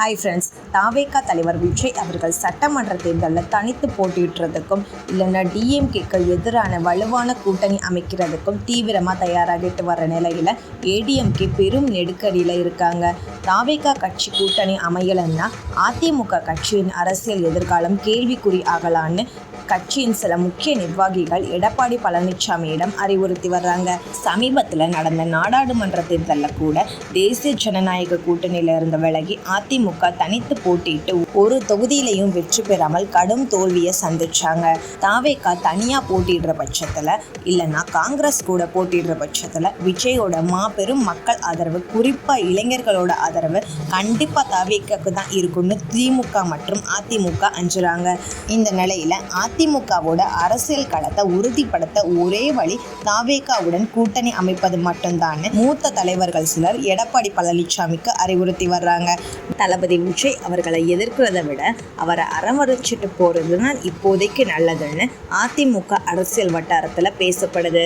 Hi friends தாவேகா தலைவர் விஜய் அவர்கள் சட்டமன்ற தேர்தலில் தனித்து போட்டியிடுறதுக்கும் இல்லைன்னா டிஎம்கேக்கு எதிரான வலுவான கூட்டணி அமைக்கிறதுக்கும் தீவிரமாக தயாராகிட்டு வர நிலையில் ஏடிஎம்கே பெரும் நெருக்கடியில் இருக்காங்க. தாவேகா கட்சி கூட்டணி அமையலைன்னா அதிமுக கட்சியின் அரசியல் எதிர்காலம் கேள்விக்குறி ஆகலான்னு கட்சியின் சில முக்கிய நிர்வாகிகள் எடப்பாடி பழனிசாமியிடம் அறிவுறுத்தி வர்றாங்க. சமீபத்தில் நடந்த நாடாளுமன்ற தேர்தலில் கூட தேசிய ஜனநாயக கூட்டணியில் இருந்த விலகி அதிமுக தனித்து போட்டியிட்டு ஒரு தொகுதியிலையும் வெற்றி பெறாமல் கடும் தோல்வியை சந்திச்சாங்க. தாவேக்கா தனியாக போட்டியிடுற பட்சத்தில் இல்லைன்னா காங்கிரஸ் கூட போட்டியிடுற பட்சத்தில் விஜயோட மாபெரும் மக்கள் ஆதரவு குறிப்பாக இளைஞர்களோட ஆதரவு கண்டிப்பாக தாவேக்காக்கு தான் இருக்கும்னு திமுக மற்றும் அதிமுக அஞ்சுறாங்க. இந்த நிலையில் அதிமுகவோட அரசியல் களத்தை உறுதிப்படுத்த ஒரே வழி தாவேகாவுடன் கூட்டணி அமைப்பது மட்டும்தான் மூத்த தலைவர்கள் சிலர் எடப்பாடி பழனிசாமிக்கு அறிவுறுத்தி வர்றாங்க. தளபதி விஜய் அவர்களை எதிர்க்கிறத விட அவரை அரவரைச்சிட்டு போகிறதுனால் இப்போதைக்கு நல்லதுன்னு அதிமுக அரசியல் வட்டாரத்தில் பேசப்படுது.